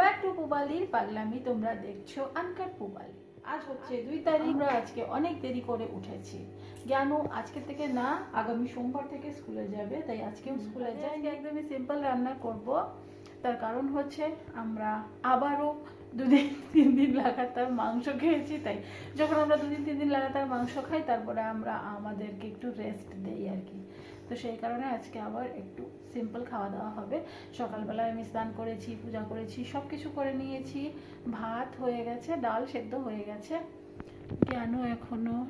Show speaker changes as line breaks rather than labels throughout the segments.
Back to পুবালির পাগলামি তোমরা দেখছ আনকাট পুবালি আজ হচ্ছে দুই তারিখ। আমরা আজকে অনেক দেরি করে উঠেছি। জ্ঞানু আজকে থেকে না আগামী সোমবার থেকে স্কুলে যাবে তাই আজকেও স্কুলে যাই একদমই সিম্পল রান্না করব। তার কারণ হচ্ছে আমরা আবারও দুদিন তিন দিন লাগাতার মাংস খেয়েছি তাই যখন আমরা দুদিন তিন দিন লাগাতার মাংস খাই তারপরে আমরা আমাদেরকে একটু রেস্ট দেই আর কি। তো সেই কারণে আজকে আবার একটু সিম্পল খাওয়া দাওয়া হবে। সকালবেলায় আমি স্নান করেছি পূজা করেছি সব কিছু করে নিয়েছি। ভাত হয়ে গেছে ডাল সেদ্ধ হয়ে গেছে। কেন এখনও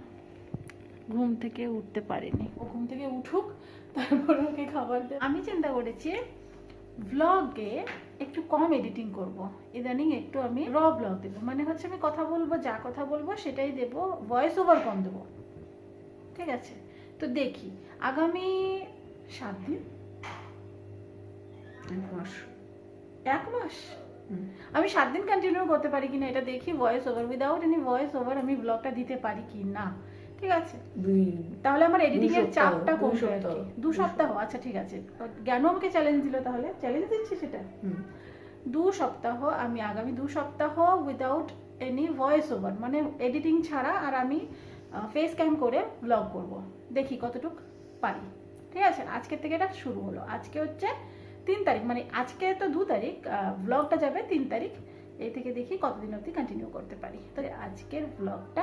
ঘুম থেকে উঠতে পারেনি? ও ঘুম থেকে উঠুক তারপর ওকে খাবার দেব। আমি চিন্তা করেছি ব্লগে একটু কম এডিটিং করব। ইদানিং একটু আমি র ব্লগ দেবো। মানে হচ্ছে আমি কথা বলব যা কথা বলব সেটাই দেব ভয়েস ওভার কম দেবো। ঠিক আছে? তো দেখি। আগামী সাত দিন?
এক মাস।
এক মাস? আমি সাত দিন কন্টিনিউ করতে পারি কিনা এটা দেখি voice over without any voice over আমি ব্লগটা দিতে পারি কি না ঠিক আছে? তাহলে আমার এডিটিং এর চাপটা আর
দু
সপ্তাহ আচ্ছা ঠিক আছে। জ্ঞান আমাকে চ্যালেঞ্জ দিল তাহলে? চ্যালেঞ্জ দিচ্ছি সেটা। দু সপ্তাহ আমি আগামী দু সপ্তাহ উইদাউট এনি ভয়েস ওভার মানে এডিটিং ছাড়া আর আমি ফেস ক্যাম করে ব্লগ করব। দেখি কতটুক। পারি। ঠিক আছে? আজকের থেকে এটা শুরু হলো। আজকে হচ্ছে তিন তারিখ মানে আজকে তো দু তারিখ ব্লগটা যাবে তিন তারিখ। এই থেকে দেখি কতদিন অবধি কন্টিনিউ করতে পারি। তো আজকের ব্লগটা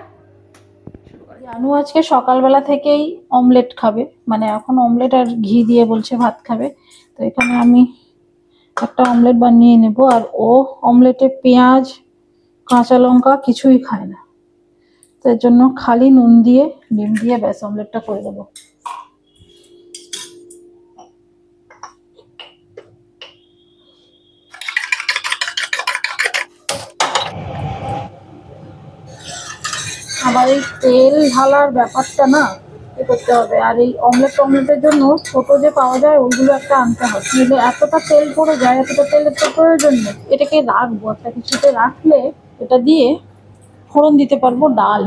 শুরু।
জানু আজকে সকালবেলা থেকেই অমলেট খাবে। মানে এখন অমলেট আর ঘি দিয়ে বলছে ভাত খাবে। তো এখানে আমি একটা অমলেট বানিয়ে নেব। আর ও অমলেটে পেঁয়াজ, কাঁচা লঙ্কা কিছুই খায় না। তো এর জন্য খালি নুন দিয়ে, ডিম দিয়ে ব্যাস অমলেটটা করে দেবো। আবার এই তেল ঢালার ব্যাপারটা না এ করতে হবে। আর এই অমলেট টমলেটের জন্য ছোট যে পাওয়া যায় ওইগুলো একটা আনতে হয় নিলে এতটা তেল পড়ে যায়, এতটা তেলের তো প্রয়োজন নেই। এটাকে রাখব, একটা কিছুতে রাখলে এটা দিয়ে ফোড়ন দিতে পারব ডাল।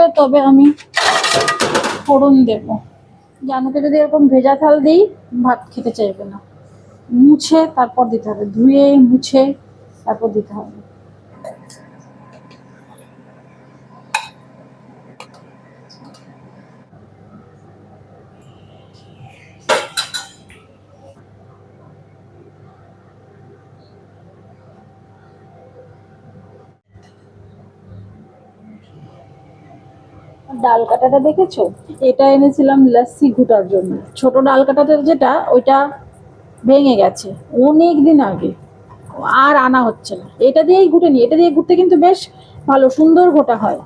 উঠবে তবে আমি ফোড়ন দেব। জানুকে যদি এরকম ভেজা থাল দিই, ভাত খেতে চাইবে না। মুছে, তারপর দিতে হবে। ধুয়ে, মুছে, তারপর দিতে হবে। ডাল কাটাটা দেখেছ? এটা এনেছিলাম লস্যি ঘুটার জন্য। ছোট ডাল কাটাটা যেটা, ওইটা ভেঙে গেছে অনেক দিন আগে। আর আনা হচ্ছে না। এটা দিয়েই ঘুটে নি। এটা দিয়ে ঘুরতে কিন্তু বেশ ভালো, সুন্দর ঘোটা হয়।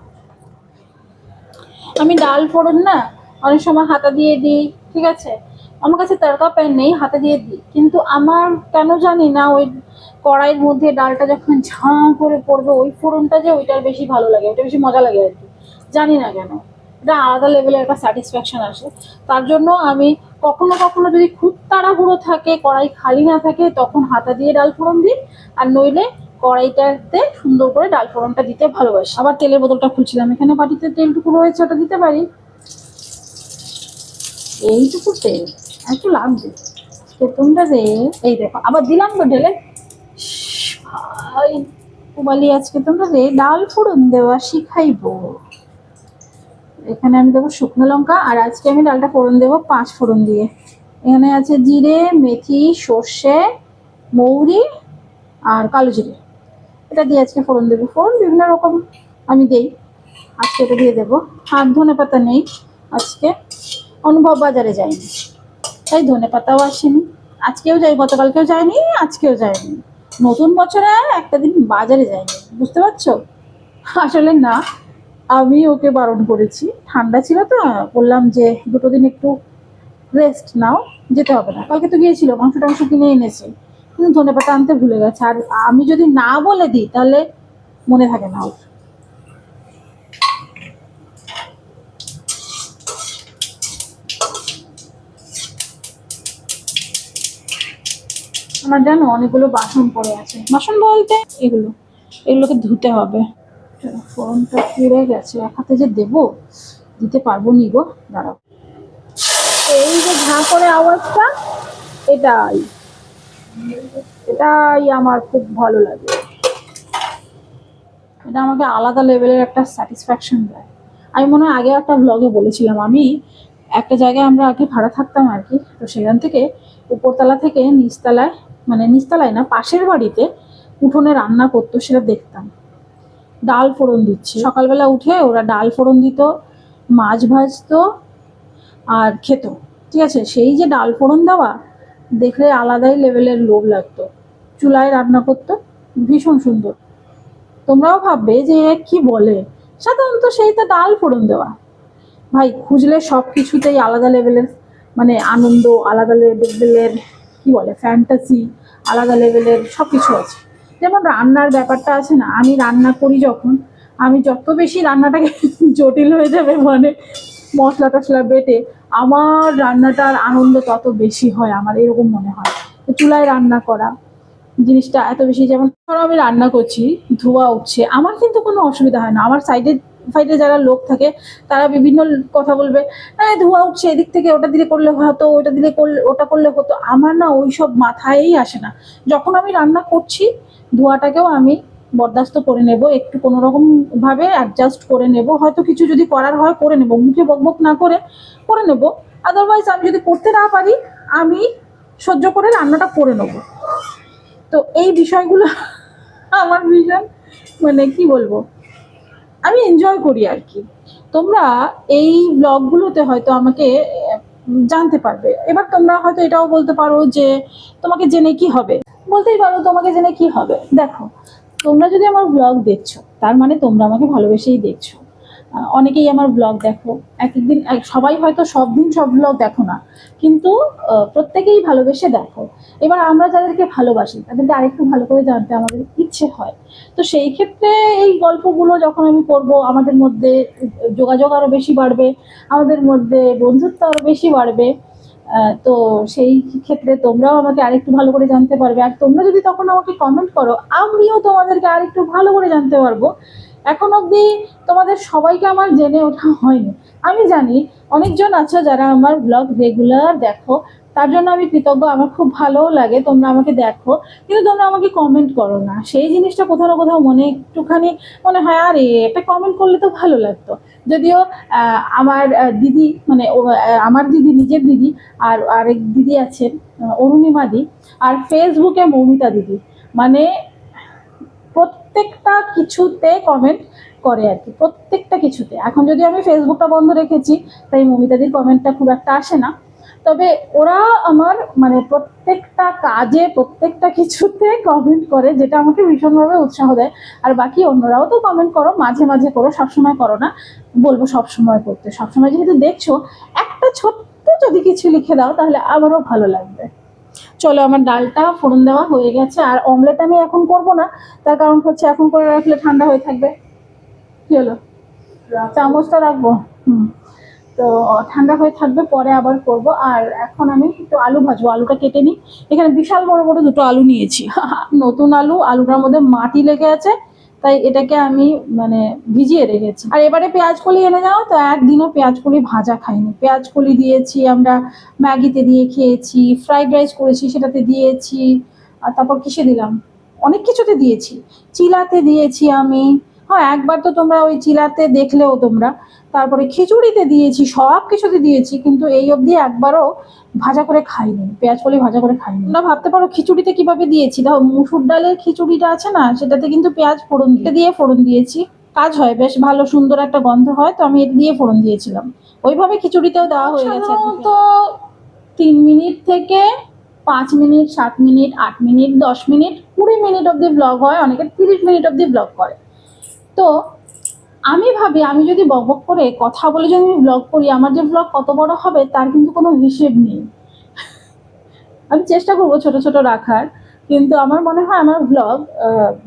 আমি ডাল ফোড়ন না, অনেক সময় হাতা দিয়ে দিই, ঠিক আছে? আমার কাছে তড়কা প্যান নেই, হাতে দিয়ে দিই। কিন্তু আমার কেন জানি না, ওই কড়াইয়ের মধ্যে ডালটা যখন ঝাঁ করে পড়বে, ওই ফোড়নটা যে ওইটার বেশি ভালো লাগে, ওইটা বেশি মজা লাগে আর কি। জানি না কেন। এটা আলাদা লেভেলের একটা স্যাটিসফ্যাকশন আসে। তার জন্য আমি কখনো কখনো যদি খুব তাড়াহুড়ো থাকে, কড়াই খালি না থাকে, তখন হাতা দিয়ে ডাল ফোড়ন দিই। আর নইলে কড়াইটাতে সুন্দর করে ডাল ফোড়নটা দিতে ভালোবাসি। আবার তেলের বোতলটা খুলছিলাম। এখানে বাটিতে তেলটুকু রয়েছে, ওটা দিতে পারি? এইটুকু তেল। একটু লাগবে। তেতুনটা রে এই দেখো, আবার দিলাম তো ঢেলে। ভাই পুবালি আজকে তোমরা রে ডাল ফোড়ন দেওয়া শিখাইবো। এখানে আমি দেবো শুকনো লঙ্কা, আর আজকে আমি ডালটা ফোড়ন দেবো পাঁচ ফোড়ন দিয়ে। এখানে আছে জিরে, মেথি, সর্ষে, মৌরি, আর কালো জিরে। এটা দিয়ে আজকে ফোড়ন দেবো। ফোড়ন বিভিন্ন রকম আমি দেই। আজকে এটা দিয়ে দেবো। আর ধনে পাতা নেই আজকে। অনুভব বাজারে যায়নি তাই ধনে পাতাও আসেনি। আজকেও যাই, গতকালকেও যায়নি আজকেও যায়নি নতুন বছরে একটা দিন বাজারে যায়নি বুঝতে পারছ? আসলে না। আমি ওকে বারণ করেছি। ঠান্ডা ছিল তো, বললাম যে দুটো দিন একটু রেস্ট নাও, যেতে হবে না। কালকে তো গিয়েছিল, মাংস টাংস কিনে এনেছে। কিন্তু ধনে পাতা আনতে ভুলে গেছে। আর আমি যদি না বলে দিই, তাহলে মনে থাকে না ওর। আমার জানো, অনেকগুলো বাসন পড়ে আছে। বাসন বলতে এগুলো। এগুলোকে ধুতে হবে। ফোড়নটা পুড়ে গেছে। এক হাতে যে দেবো, দিতে পারব নি গো। দাঁড়াও। এই যে ঝাঁ করে আওয়াজটা, এটাই। এটাই আমার খুব ভালো লাগে। এটা আমাকে আলাদা লেভেলের একটা স্যাটিসফ্যাকশন দেয়। আমি মনে হয় আগে একটা ব্লগে বলেছিলাম, আমি একটা জায়গায় আমরা আগে ভাড়া থাকতাম আর কি, তো সেখান থেকে উপরতলা থেকে নিচতলায় মানে নিচতলায় না, পাশের বাড়িতে উঠোনে রান্না করতো, সেটা দেখতাম। ডাল ফোড়ন দিচ্ছে। সকালবেলা উঠে ওরা ডাল ফোড়ন দিত, মাছ ভাজতো আর খেত, ঠিক আছে? সেই যে ডাল ফোড়ন দেওয়া, দেখলে আলাদাই লেভেলের লোভ লাগতো। চুলায় রান্না করতো, ভীষণ সুন্দর। তোমরাও ভাববে যে কি বলে? সাধারণত সেই তো ডাল ফোড়ন দেওয়া। ভাই, খুঁজলে সব কিছুতেই আলাদা লেভেলের মানে আনন্দ, আলাদা লেভেলের, কি বলে ফ্যান্টাসি আলাদা লেভেলের সব কিছু আছে। যেমন রান্নার ব্যাপারটা আছে না, আমি রান্না করি যখন, আমি যত বেশি রান্নাটাকে জটিল হয়ে যাবে মানে মশলা টশলা বেটে, আমার রান্নাটার আনন্দ তত বেশি হয় আমার, এরকম মনে হয়। চুলায় রান্না করা জিনিসটা এত বেশি, যেমন ধরো আমি রান্না করছি, ধোয়া উঠছে, আমার কিন্তু কোনো অসুবিধা হয় না। আমার সাইডে ফাইডে যারা লোক থাকে, তারা বিভিন্ন কথা বলবে হ্যাঁ ধোয়া উঠছে, এদিক থেকে ওটা দিলে করলে হতো ওটা দিলে করলে, ওটা করলে হতো। আমার না ওই সব মাথায়ই আসে না। যখন আমি রান্না করছি ধোয়াটাকেও আমি বরদাস্ত করে নেব, একটু কোনো ভাবে অ্যাডজাস্ট করে নেব। হয়তো কিছু যদি করার হয় করে নেব, মুখে বকবক না করে করে নেব। আদারওয়াইজ আমি যদি করতে না পারি, আমি সহ্য করে রান্নাটা করে নেব। তো এই বিষয়গুলো আমার ভীষণ মানে কি বলব? আমি এনজয় করি আর কি। তোমরা এই ব্লগগুলোতে হয়তো আমাকে জানতে পারবে। এবার তোমরা হয়তো এটাও বলতে পারো যে তোমাকে জেনে কি হবে। বলতেই পারো তোমাকে জেনে কি হবে। দেখো, তোমরা যদি আমার ব্লগ দেখছ, তার মানে তোমরা আমাকে ভালোবেসেই দেখছ। অনেকেই আমার ব্লগ দেখো এক একদিন এক- সবাই হয়তো সব দিন সব ব্লগ দেখো না, কিন্তু প্রত্যেকেই ভালোবেসে দেখো। এবার আমরা যাদেরকে ভালোবাসি, তাদেরকে আরেকটু ভালো করে জানতে আমাদের ইচ্ছে হয়। তো সেই ক্ষেত্রে এই গল্পগুলো যখন আমি পড়ব আমাদের মধ্যে যোগাযোগ আরও বেশি বাড়বে, আমাদের মধ্যে বন্ধুত্ব আরও বেশি বাড়বে। তো সেই ক্ষেত্রে তোমরাও আমাকে আরেকটু ভালো করে জানতে পারবে। আর তোমরা যদি তখন আমাকে কমেন্ট করো, আমিও তোমাদেরকে আরেকটু ভালো করে জানতে পারব। এখন অবধি তোমাদের সবাইকে আমার জেনে ওঠা হয়নি। আমি জানি অনেকজন আছো যারা আমার ব্লগ রেগুলার দেখো তার জন্য আমি কৃতজ্ঞ, আমার খুব ভালোও লাগে, তোমরা আমাকে দেখো। কিন্তু তোমরা আমাকে কমেন্ট করো না। সেই জিনিসটা কোথাও না কোথাও মনে একটুখানি মনে হয়, আরে, একটা কমেন্ট করলে তো ভালো লাগতো। যদিও আমার দিদি মানে আমার দিদি, নিজের দিদি, আর আরেক দিদি আছেন অরুণিমা দি, আর ফেসবুকে মৌমিতা দিদি। মানে প্রত্যেকটা কিছুতে কমেন্ট করে আর কি, প্রত্যেকটা কিছুতে। এখন যদি আমি ফেসবুকটা বন্ধ রেখেছি, তাই মমিতাদির কমেন্টটা খুব একটা আসে না। তবে ওরা আমার মানে প্রত্যেকটা কাজে প্রত্যেকটা কিছুতে কমেন্ট করে যেটা আমাকে ভীষণভাবে উৎসাহ দেয়। আর বাকি অন্যরাও তো কমেন্ট করো মাঝে মাঝে করো সবসময় করো না। বলব সবসময় করতে। সবসময় যেহেতু দেখছ একটা ছোট্ট যদি কিছু লিখে দাও তাহলে আমারও ভালো লাগবে। চলো আমার ডালটা ফোড়ন দেওয়া হয়ে গেছে। আর অমলেট আমি এখন করব না। তার কারণ হচ্ছে এখন করে রাখলে ঠান্ডা হয়ে থাকবে। কি হলো? চামচটা রাখব? হুম। তো ঠান্ডা হয়ে থাকবে, পরে আবার করব। আর এখন আমি একটু আলু ভাজবো, আলুটা কেটে নিই। এখানে বিশাল বড় বড় দুটো আলু নিয়েছি। নতুন আলু, আলুটার মধ্যে মাটি লেগে আছে, তাই এটাকে আমি মানে ভিজিয়ে রেখেছি। আর এবারে পেঁয়াজ কলি এনে যাও তো একদিনও পেঁয়াজ কলি ভাজা খাইনি। পেঁয়াজ কলি দিয়েছি, আমরা ম্যাগিতে দিয়ে খেয়েছি, ফ্রাইড রাইস করেছি, সেটাতে দিয়েছি, আর তারপর কিসে দিলাম? অনেক কিছুতে দিয়েছি। চিলাতে দিয়েছি আমি হ্যাঁ একবার তো তোমরা ওই চিলাতে দেখলেও তোমরা। তারপরে খিচুড়িতে দিয়েছি, সব কিছুতে দিয়েছি, কিন্তু এই অবধি একবারও ভাজা করে খাইনি, পেঁয়াজ কলি ভাজা করে খাইনি। তোমরা ভাবতে পারো খিচুড়িতে কীভাবে দিয়েছি। দেখো, মুসুর ডালের খিচুড়িটা আছে না, সেটাতে কিন্তু পেঁয়াজ ফোড়ন দিয়ে ফোড়ন দিয়েছি। কাজ হয়, বেশ ভালো, সুন্দর একটা গন্ধ হয়, তো আমি এটা দিয়ে ফোড়ন দিয়েছিলাম। ওইভাবে খিচুড়িতেও দেওয়া হয়ে গেছে তো তিন মিনিট থেকে পাঁচ মিনিট, সাত মিনিট, আট মিনিট, দশ মিনিট, কুড়ি মিনিট অবধি ব্লগ হয়, অনেকে তিরিশ মিনিট অবধি ব্লগ করে। তো আমি ভাবি, আমি যদি বক করে কথা বলে যদি আমি ব্লগ করি, আমার যে ব্লগ কত বড় হবে, তার কিন্তু কোনো হিসেব নেই। আমি চেষ্টা করব ছোট ছোট রাখার। কিন্তু আমার মনে হয় আমার ব্লগ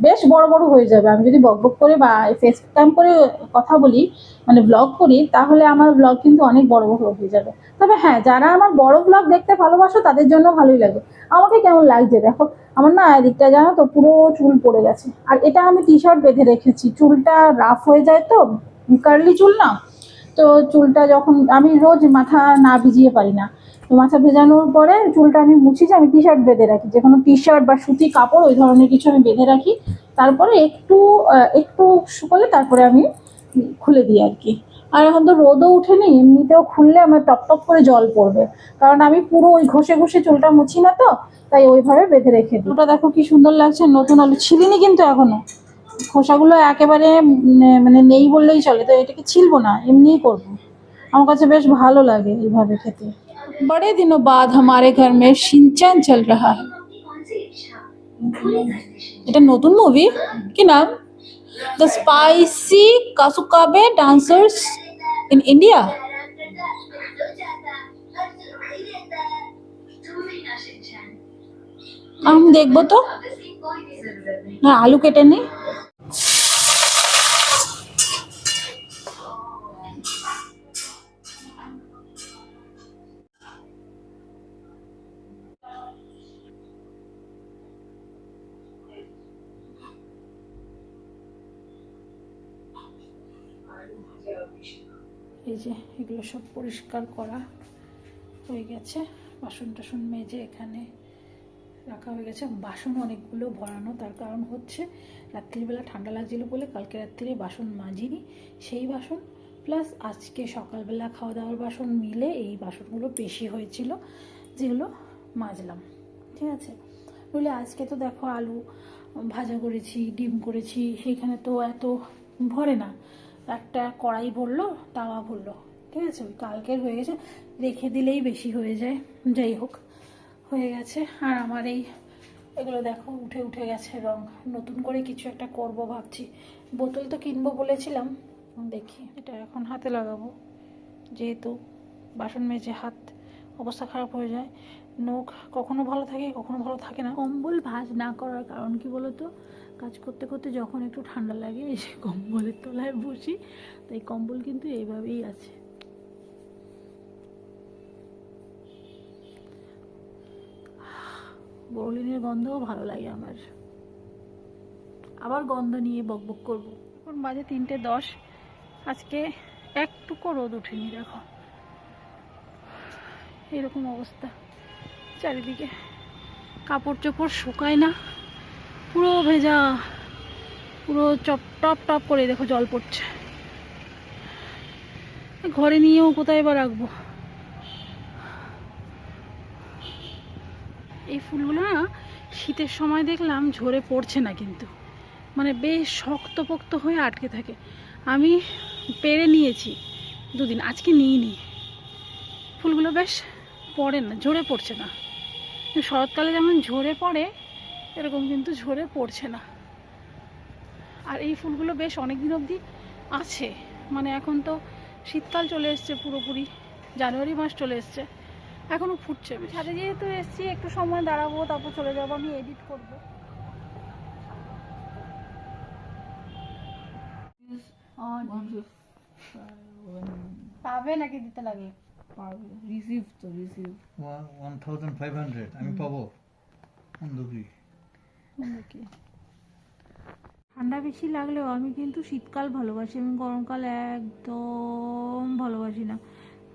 বেশ বড় বড় হয়ে যাবে। আমি যদি বক বক করে বা ফেস টাইম করে কথা বলি মানে ব্লগ করি, তাহলে আমার ব্লগ কিন্তু অনেক বড় বড় হয়ে যাবে। তবে হ্যাঁ যারা আমার বড় ব্লগ দেখতে ভালোবাসো, তাদের জন্য ভালোই লাগে। আমাকে কেমন লাগছে দেখো? আমার না এদিকটা জানো তো পুরো চুল পড়ে গেছে। আর এটা আমি টি শার্ট বেঁধে রেখেছি। চুলটা রাফ হয়ে যায় তো কার্লি চুল না? তো চুলটা যখন, আমি রোজ মাথা না ভিজিয়ে পারি না। মাথা ভেজানোর পরে চুলটা আমি মুছি যে আমি টি শার্ট বেঁধে রাখি। যে কোনো টি শার্ট বা সুতি কাপড়, ওই ধরনের কিছু আমি বেঁধে রাখি। তারপরে একটু একটু শুকোলে তারপরে আমি খুলে দিই আর কি। আর এখন তো রোদও উঠেনি এমনিতেও খুললে আমার টপ টপ করে জল পড়বে। কারণ আমি পুরো ওই ঘষে ঘষে চুলটা মুছি না তো, তাই ওইভাবে বেঁধে রেখে দিই। ওটা দেখো কি সুন্দর লাগছে, নতুন আলু। ছিলিনি কিন্তু এখনও। খোসাগুলো একেবারে মানে নেই বললেই চলে, তো এটাকে ছিলবো না, এমনিই করব। আমার কাছে বেশ ভালো লাগে এইভাবে খেতে। बड़े दिनों बाद हमारे घर में शिनचैन चल रहा है এটা নতুন মুভি কি নাম the spicy Kasukabe dancers in India আমি দেখবো তো না আলু কেটে নি এগুলো সব পরিষ্কার করা হয়ে গেছে। বাসন টাসন মেজে এখানে রাখা হয়ে গেছে। বাসন অনেকগুলো ভরানো তার কারণ হচ্ছে রাত্রিবেলা ঠান্ডা লাগছিল বলে কালকে রাত্রিরে বাসন মাজিনি সেই বাসন। প্লাস আজকে সকালবেলা খাওয়া দাওয়ার বাসন মিলে এই বাসনগুলো বেশি হয়েছিল যেগুলো মাজলাম। ঠিক আছে? নইলে আজকে তো দেখো আলু ভাজা করেছি, ডিম করেছি, সেইখানে তো এত ভরে না। একটা কড়াই ভরলো, তাওয়া ভরলো। ঠিক আছে? ওই কালকের হয়ে গেছে। রেখে দিলেই বেশি হয়ে যায়। যাই হোক, হয়ে গেছে। আর আমার এই, এগুলো দেখো, উঠে উঠে গেছে রং। নতুন করে কিছু একটা করব ভাবছি। বোতল তো কিনবো বলেছিলাম। দেখি, এটা এখন হাতে লাগাবো। যেহেতু বাসন মেজে হাত অবস্থা খারাপ হয়ে যায়। নখ কখনো ভালো থাকে, কখনো ভালো থাকে না। কম্বল ভাঁজ না করার কারণ কি বলতো? কাজ করতে করতে যখন একটু ঠান্ডা লাগে এসে কম্বলের তলায় বসি, তাই কম্বল কিন্তু এইভাবেই আছে। বরলিনের গন্ধও ভালো লাগে আমার। আবার গন্ধ নিয়ে বকবক করব। এখন বাজে তিনটে দশ। আজকে একটুকু রোদ ওঠেনি, দেখো। এরকম অবস্থা। চারিদিকে কাপড় চোপড় শুকায় না। পুরো ভেজা। পুরো চপ টপ টপ করে দেখো জল পড়ছে। ঘরে নিয়েও কোথায় বা রাখব? এই ফুলগুলো না শীতের সময় দেখলাম ঝরে পড়ছে না কিন্তু। মানে বেশ শক্তপোক্ত হয়ে আটকে থাকে। আমি পেরে নিয়েছি। দুদিন, আজকে নিইনি। ফুলগুলো বেশ পড়ে না, ঝরে পড়ছে না। শরৎকালে যেমন ঝরে পড়ে, এরকম কিন্তু ঝরে পড়ছে না। আর এই ফুলগুলো বেশ অনেক দিন অবধি আছে। মানে এখন তো শীতকাল চলে এসছে পুরোপুরি, জানুয়ারি মাস চলে এসছে। এখনও ফুটছে। ছাদে যেহেতু এসছি একটু সময় দাঁড়াবো তারপর চলে যাব আমি এডিট করব। পাবে নাকি দিতে লাগে?
রিসিভ তো রিসিভ
আমি পাবো।
ঠান্ডা বেশি লাগলেও আমি কিন্তু শীতকাল ভালোবাসি আমি গরমকাল একদম ভালোবাসি না।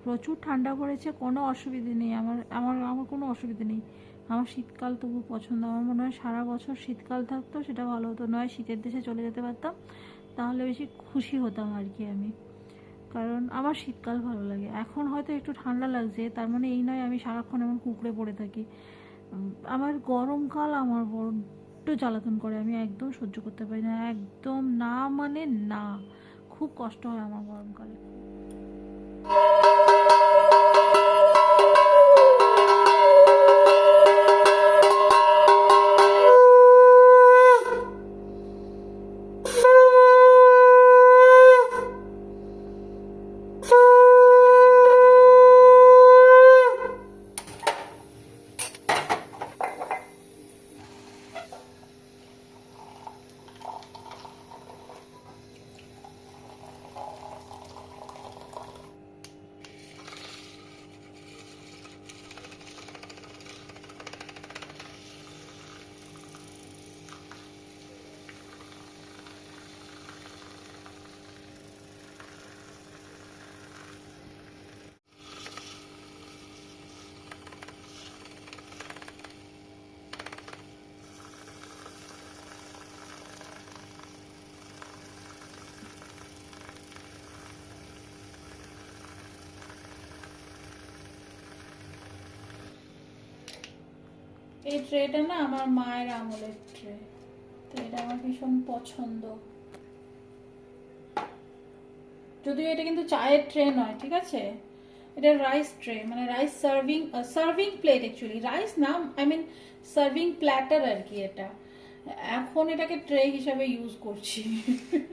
প্রচুর ঠান্ডা পড়েছে, কোনো অসুবিধে নেই। আমার আমার আমার কোনো অসুবিধে নেই। আমার শীতকাল তবু পছন্দ। আমার মনে হয় সারা বছর শীতকাল থাকতো, সেটা ভালো হতো। নয়, শীতের দেশে চলে যেতে পারতাম, তাহলে বেশি খুশি হতাম আর কি আমি। কারণ আমার শীতকাল ভালো লাগে। এখন হয়তো একটু ঠান্ডা লাগছে, তার মানে এই নয় আমি সারাক্ষণ এমন কুঁকড়ে পড়ে থাকি। আমার গরমকাল আমার বড্ড জ্বালাতন করে, আমি একদম সহ্য করতে পারি না, একদম না মানে না। খুব কষ্ট হয় আমার গরমকালে। এই ট্রেটা না আমার মায়ের আমলের ট্রে তো এটা আমার ভীষণ পছন্দ। যদিও এটা কিন্তু চায়ের ট্রে নয়, ঠিক আছে? এটা রাইস ট্রে মানে rice serving serving plate actually rice না আই মিন সার্ভিং প্ল্যাটার আর কি এটা। এখন এটাকে ট্রে হিসাবে ইউজ করছি।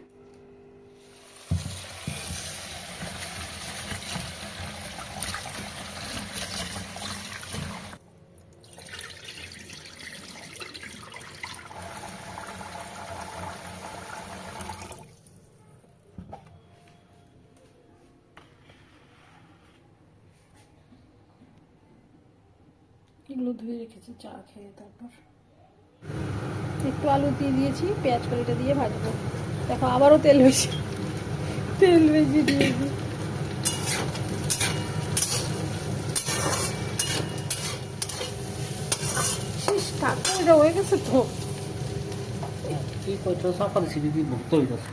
এগুলো ধুয়ে রেখেছি চা খেয়ে তারপর। একটু আলু দিয়ে দিয়েছি পেঁয়াজ কলিটা দিয়ে ভাজবো। দেখো আবারও তেল বেশি। তেল বেশি দিয়েছি এটা হয়ে গেছে তো।
কি করছ সকালে ভক্ত হইতেছে।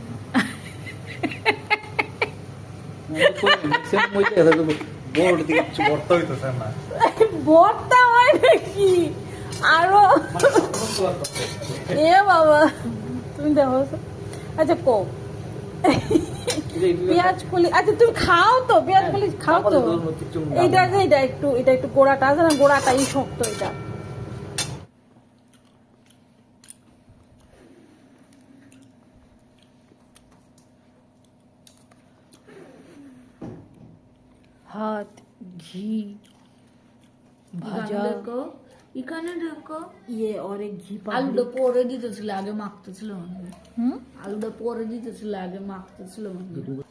বোর্ড দিয়ে কিছু ভর্তা হইতেছে না।
বর্তা হয় নাকি? আরও। এ বাবা তুমি দেখো। আচ্ছা কো পেঁয়াজ কলি আচ্ছা তুমি খাও তো পেঁয়াজ কলি খাও তো। এইটা এইটা এটা একটু এটা একটু গোড়াটা আছে না? গোড়াটাই শক্ত এটা। ভাত ঘি ভাজা
দেখো এখানে দেখো
ইয়ে অনেক ঘি
আলুটা পরে দিতেছিল আগে মাখতেছিল মনে হয়।
হুম
আলুটা পরে দিতেছিল আগে মাখতেছিল মনে হয়।